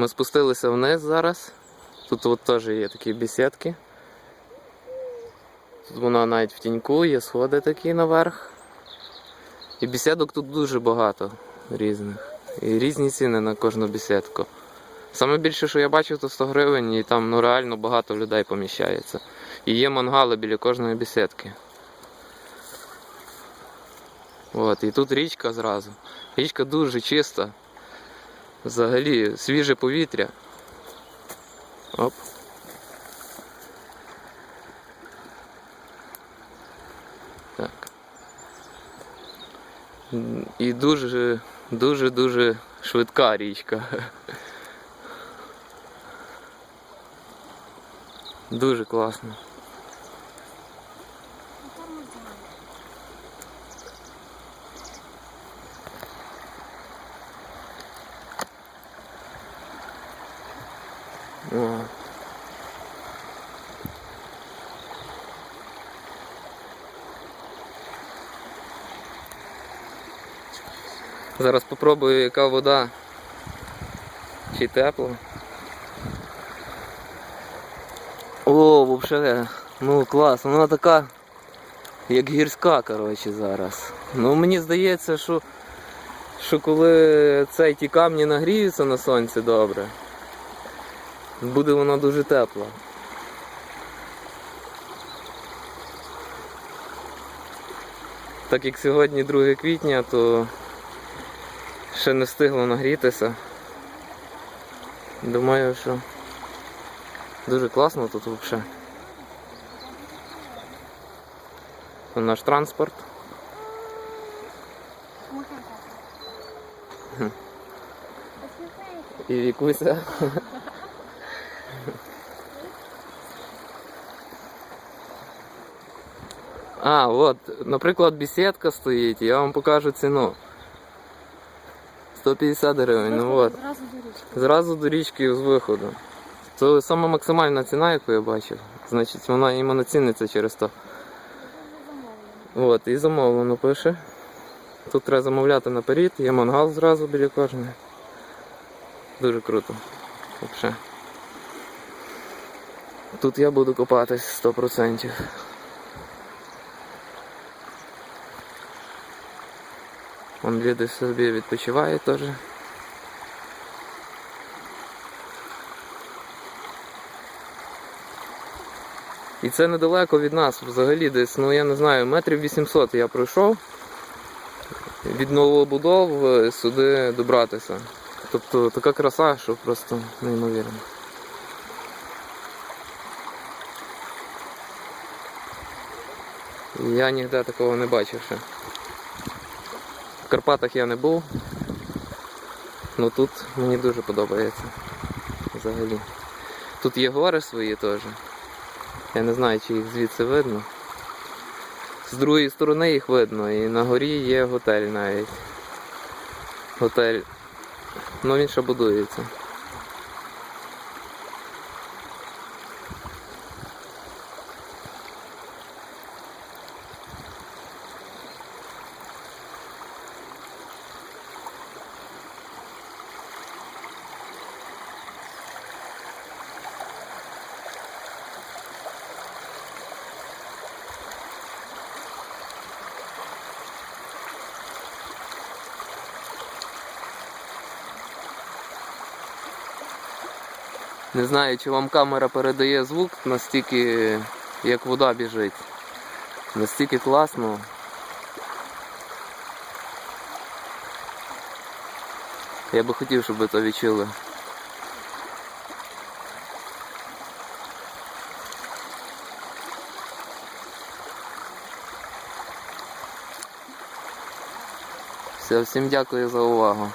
Ми спустилися вниз зараз. Тут от теж є такі бесідки. Тут вона навіть в тіньку, є сходи такі наверх. І бесідок тут дуже багато різних. І різні ціни на кожну бесідку. Саме більше, що я бачив, то 100 гривень, і там ну, реально багато людей поміщається. І є мангали біля кожної бесідки. От, і тут річка зразу. Річка дуже чиста. Взагалі свіже повітря. Оп. Так. І дуже, дуже, дуже швидка річка. Дуже класно. Зараз попробую, яка вода. Чи тепла. О, взагалі, ну клас, вона така, як гірська, коротше, зараз. Ну мені здається, що, що коли цей ті камні нагріються на сонці добре, буде вона дуже тепла. Так як сьогодні 2 квітня, то ще не встигло нагрітися. Думаю, що дуже класно тут взагалі. Це наш транспорт. І Вікуся. А, от, наприклад, бесідка стоїть, я вам покажу ціну. 150 гривень, ну от. Зразу до річки. Зразу до річки з виходу. Це сама максимальна ціна, яку я бачив. Значить, вона іменно ціниться через то. От, і замовлено пише. Тут треба замовляти наперед, є мангал зразу біля кожної. Дуже круто. Вообще. Тут я буду копатись 100%. Вон люди собі відпочивають теж. І це недалеко від нас взагалі десь, ну я не знаю, метрів 800 я пройшов від новобудов е, сюди добратися. Тобто така краса, що просто неймовірно. Я ніде такого не бачив ще. В Карпатах я не був. але тут мені дуже подобається. Взагалі. Тут є гори свої теж. Я не знаю, чи їх звідси видно. З другої сторони їх видно, і на горі є готель навіть. Готель. Ну він ще будується. Не знаю, чи вам камера передає звук настільки, як вода біжить. Настільки класно. Я би хотів, щоб ви це відчули. Все, всім дякую за увагу.